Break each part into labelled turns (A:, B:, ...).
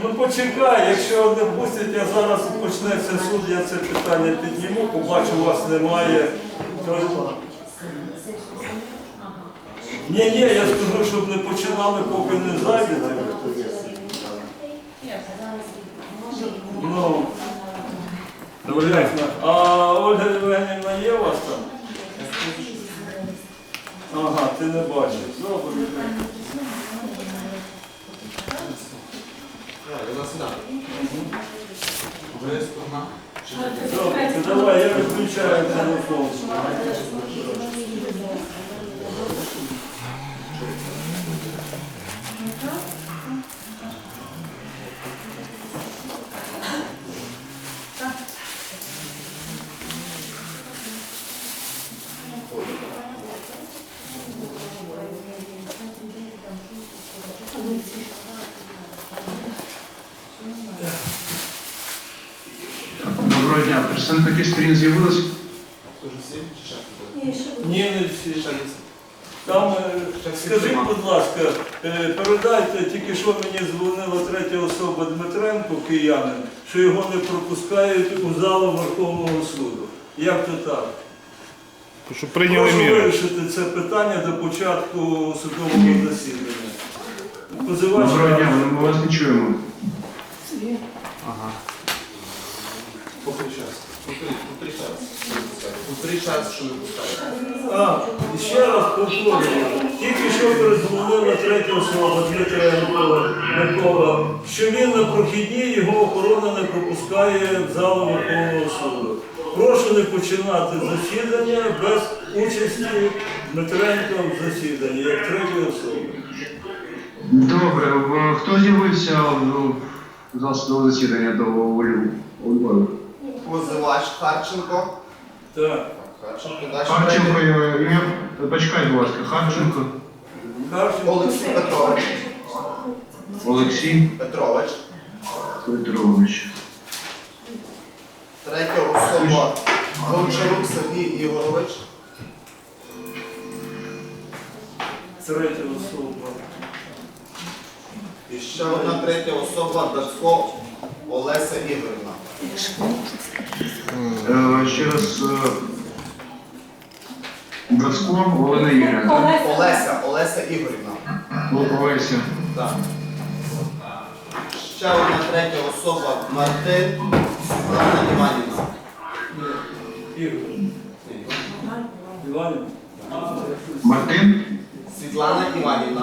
A: Ну почекай, якщо не пустять, я зараз почнеться суд, я це питання підніму, побачу, вас немає. Ні, ні, я скажу, щоб не починали, поки не зайдете. Ну. А Ольга Євгенівна є у вас там? Ага, ти не бачиш. Добре. Добре, давай, я виключаю телефон.
B: Представники сторін з'явились.
A: Ні, не всі. Там, е, скажіть, будь ласка, е, передайте, тільки що мені дзвонила третя особа Дмитренко, киянин, що його не пропускають у залу Верховного суду. Як то так?
C: Щоб прийняли
A: Прошу
C: міри.
A: вирішити це питання до початку судового засідання. Позивач
B: Доброго дня, ми вас не чуємо.
D: Повтори, повтори час. Повтори час, що не пускають.
A: А, і ще раз повторюю. Тільки що передзвонила третя особа Дмитренко Микола, що він на прохідній його охорона не пропускає в залу Верховного суду. Прошу не починати засідання без участі Дмитренка в засіданні, як третьої особи.
B: Добре, хто з'явився в засідання до Олі?
D: Позивач Харченко.
A: Так.
D: Харченко. Далі
B: Харченко, е. Почекай, будь ласка, Харченко,
A: Харченко.
D: Олексій Петрович.
B: Олексій
D: Петрович.
B: Петрович.
D: Третя особа Гончарук Сергій Ігорович.
A: Третя особа.
D: І ще одна третя особа Дацько Олеся Ігорівна.
B: Е, Ще раз. е, Брацько Олена Ігорівна.
D: Олеся, Олеся Ігорівна.
B: Олеся.
D: Так. Ще одна третя особа Мартин Світлана Іванівна.
A: Ігор. Іванів.
B: Мартин.
D: Світлана Іванівна.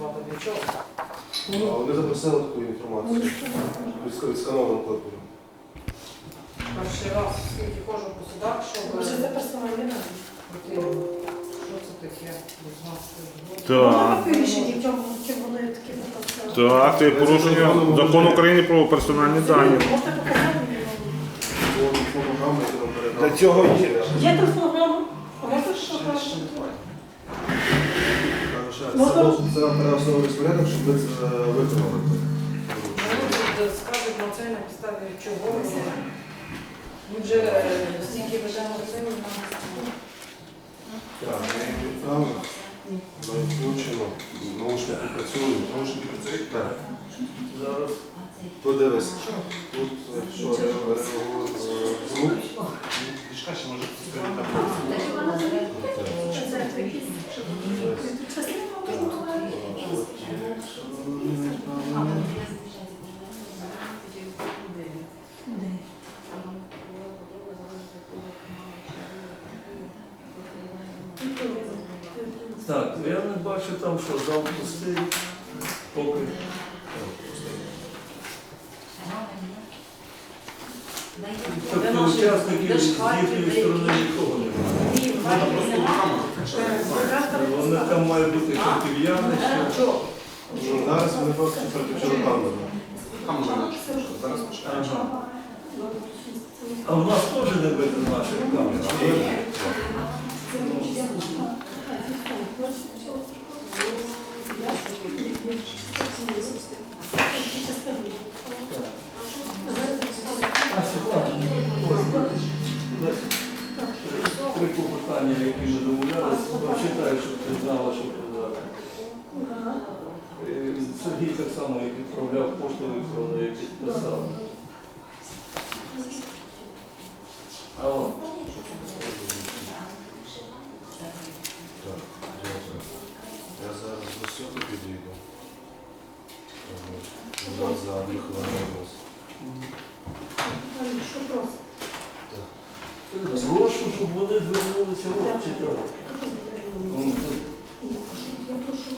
E: дослати для чого?
D: Вони запросили таку інформацію. Відскановану копію.
E: Перший раз скільки ходжу по судах, щоб
F: Може, це персональне
E: що це таке без нас
C: Так.
F: В чому вони такі.
C: Так, це порушення закону України про персональні дані.
F: Можете показати.
C: Для цього є.
F: Є телефонограма? А можете що кажете?
D: Це нам треба основний розпорядок, щоб ви це виконали.
E: Скажуть на це на підставі чого. Ми вже е, стільки ведемо це.
D: Так, правильно. Ну, включено. Наушники працюють. Наушники працюють? Так.
A: Зараз.
D: Подивись. Тут, якщо я говорю звук,
F: Це якісь частини можна
A: Так, я не бачу там, що зал пустий. Поки. Тобто учасників з їхньої сторони нікого немає. Вони там має бути харків'яни ще.
D: Зараз вони просто. Зараз почекаємо.
A: А в нас теж не видно наших камер. Сергій так само, як відправляв пошту електронну, як підписав. Алло.
G: Я зараз до сьогодні підійду. У нас за хвилини якраз.
F: Що?
A: Прошу, щоб вони звернулися в читати. Ну,
F: Я прошу.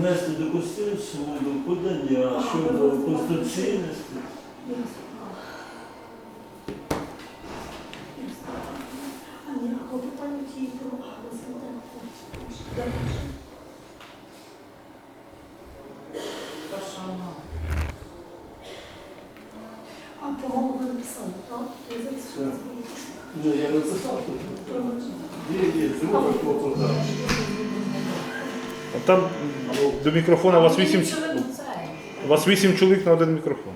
A: Внести до Конституційного суду подання щодо конституційності.
F: А по-моєму ви написали, так?
A: Ну, я написав. Є, є, друга клопота.
C: Там до мікрофона у вас вісім, у вас вісім чоловік на один мікрофон.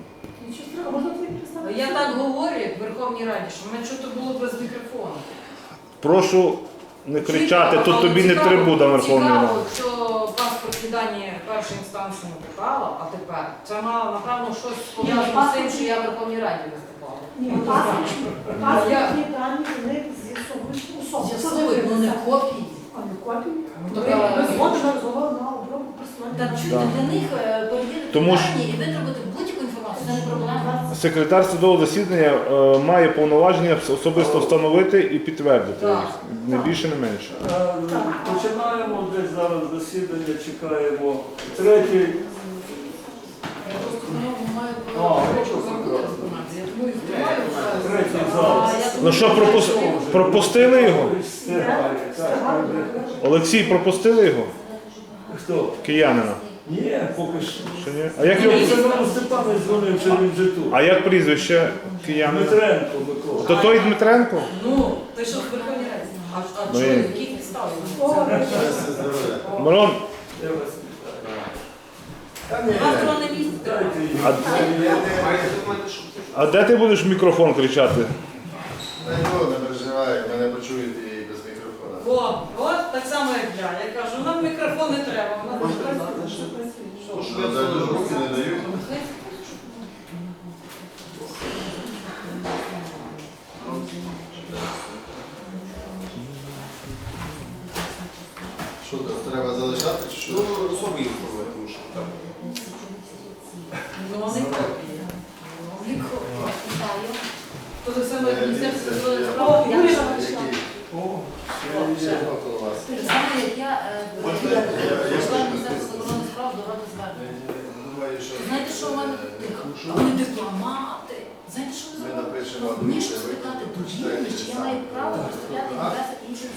E: Я так говорю, як в Верховній Раді, що в мене чути було без мікрофону.
C: Прошу не кричати, тут тобі не трибуна Верховної Ради.
E: Цікаво, що паспортні дані першої інстанції не попало, а тепер це мало, напевно, щось пов'язано з тим, що я в Верховній Раді виступала.
F: Ні, паспортні дані вони з'ясовують особу.
E: З'ясовують, ну не копії. Ну,
F: Ми розговор на обробку персональних
H: для них е, перевірити
C: Тому ж-
H: дані і витребувати будь-яку інформацію, це не проблема.
C: Секретар судового засідання е, має повноваження особисто встановити і підтвердити їх. Не більше, не менше.
A: Е, Починаємо десь зараз засідання, чекаємо. Третій.
E: Я просто в маю
A: А,
E: про
A: що
E: інформацію. Я тому і встигаю.
A: Третій
E: я
C: Ну що, пропус- пропустили його?
A: Так,
C: Олексій, пропустили його?
A: Хто?
C: Киянина.
A: Ні, поки що.
C: Чи ні? А як його?
A: Це нам Степанович дзвонив, чи він вже тут.
C: А як прізвище киянина?
A: Дмитренко Микола.
C: То той Дмитренко?
E: Ну, ти що в Верховній Раді? А, а
C: Ну,
E: чого,
C: я-
E: які підстави?
C: Мирон,
A: Я вас вітаю.
E: Завтра на місці.
A: Дайте їй.
C: а, а де ти будеш в мікрофон кричати?
G: Не було, не переживай, мене почують і без мікрофона.
E: О, от так само, як я. Я кажу, нам мікрофон не треба.
D: Дати, що
G: Ну, я даже руки не даю. Що так, треба залишати чи що?
D: Ну, особи інформує, тому що так.
E: Ну, вони копії. Вони копії. Же саме
G: Е,
E: Міністерство справ.
H: Як я. Знаєте, що в мене дипломати. Знаєте, що вони зробили? Мені спитати
G: ви
H: чи я маю право представляти інтереси інших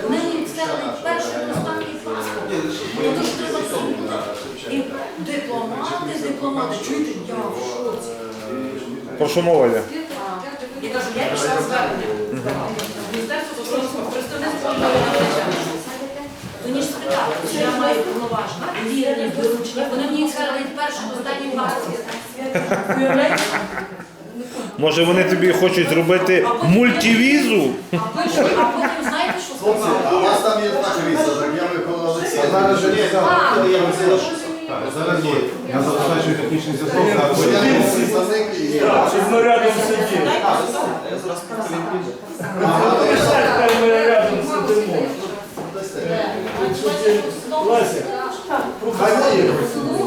G: що
H: мені сказали перший останній паспорт. Я дуже. Дипломати, дипломати, чуєте, я в шоці.
C: Про що мова?
E: Я кажу, я пішла звернення.
H: Мені ж спитали, що я маю повноваження, вірні, вилучення. Вони мені сказали від першого до останнього. Уявляєте?
C: Може вони тобі хочуть зробити мультивізу?
H: А потім, а потім знаєте, що
G: Хлопці,
H: сказали?
G: а у вас там є така віса, так я Микола Олексій.
D: Зараз же ні,
H: А,
D: я Василя.
G: Зараз ні.
D: Я забезпечую технічний зв'язок.
A: Ні,
D: зараз.
G: Я не представник і...
A: Так, щоб ми рядом сиділи.
D: Я зараз підтримую.
G: Ага, ну, я-
A: Присядь, хай ми рядом сидимо. Леся,
G: Хай не є.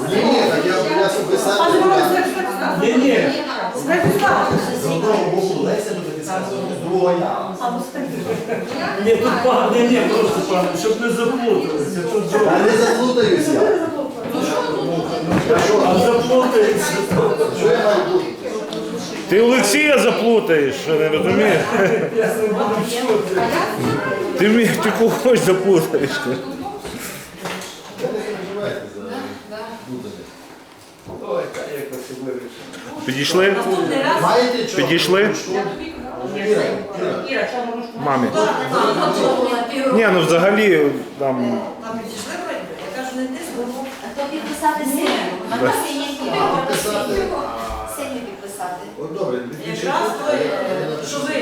G: Ні, ні, так я, я собі сам...
F: Пане Мороз, так,
A: Ні, ні.
F: Святослав,
D: З одного боку Леся до з другого я.
F: а ну стань.
A: Ні, тут пан, ні, ні, просто пан, щоб не заплуталися. Тут
G: А не заплутаюсь я.
A: А заплутається.
G: Що я маю бути?
C: Ти Олексія заплутаєш, що не розумієш?
A: Я не буду чути.
C: Ти, мі- ти когось запутаєш.
G: Ви не переживайте за будете.
A: Ой, та якось і вирішимо.
C: Підійшли?
I: Наступний раз.
G: Маєте чого?
C: Підійшли?
G: Іра, Іра.
C: Мамі.
I: А, готова, півроку.
C: Ні, ну взагалі там.
E: Там підійшли вроді, я кажу, не ти звернув.
H: А то підписати синю. А то синє
G: Підписати.
H: Синю підписати.
G: От добре,
E: Якраз той, е, що ви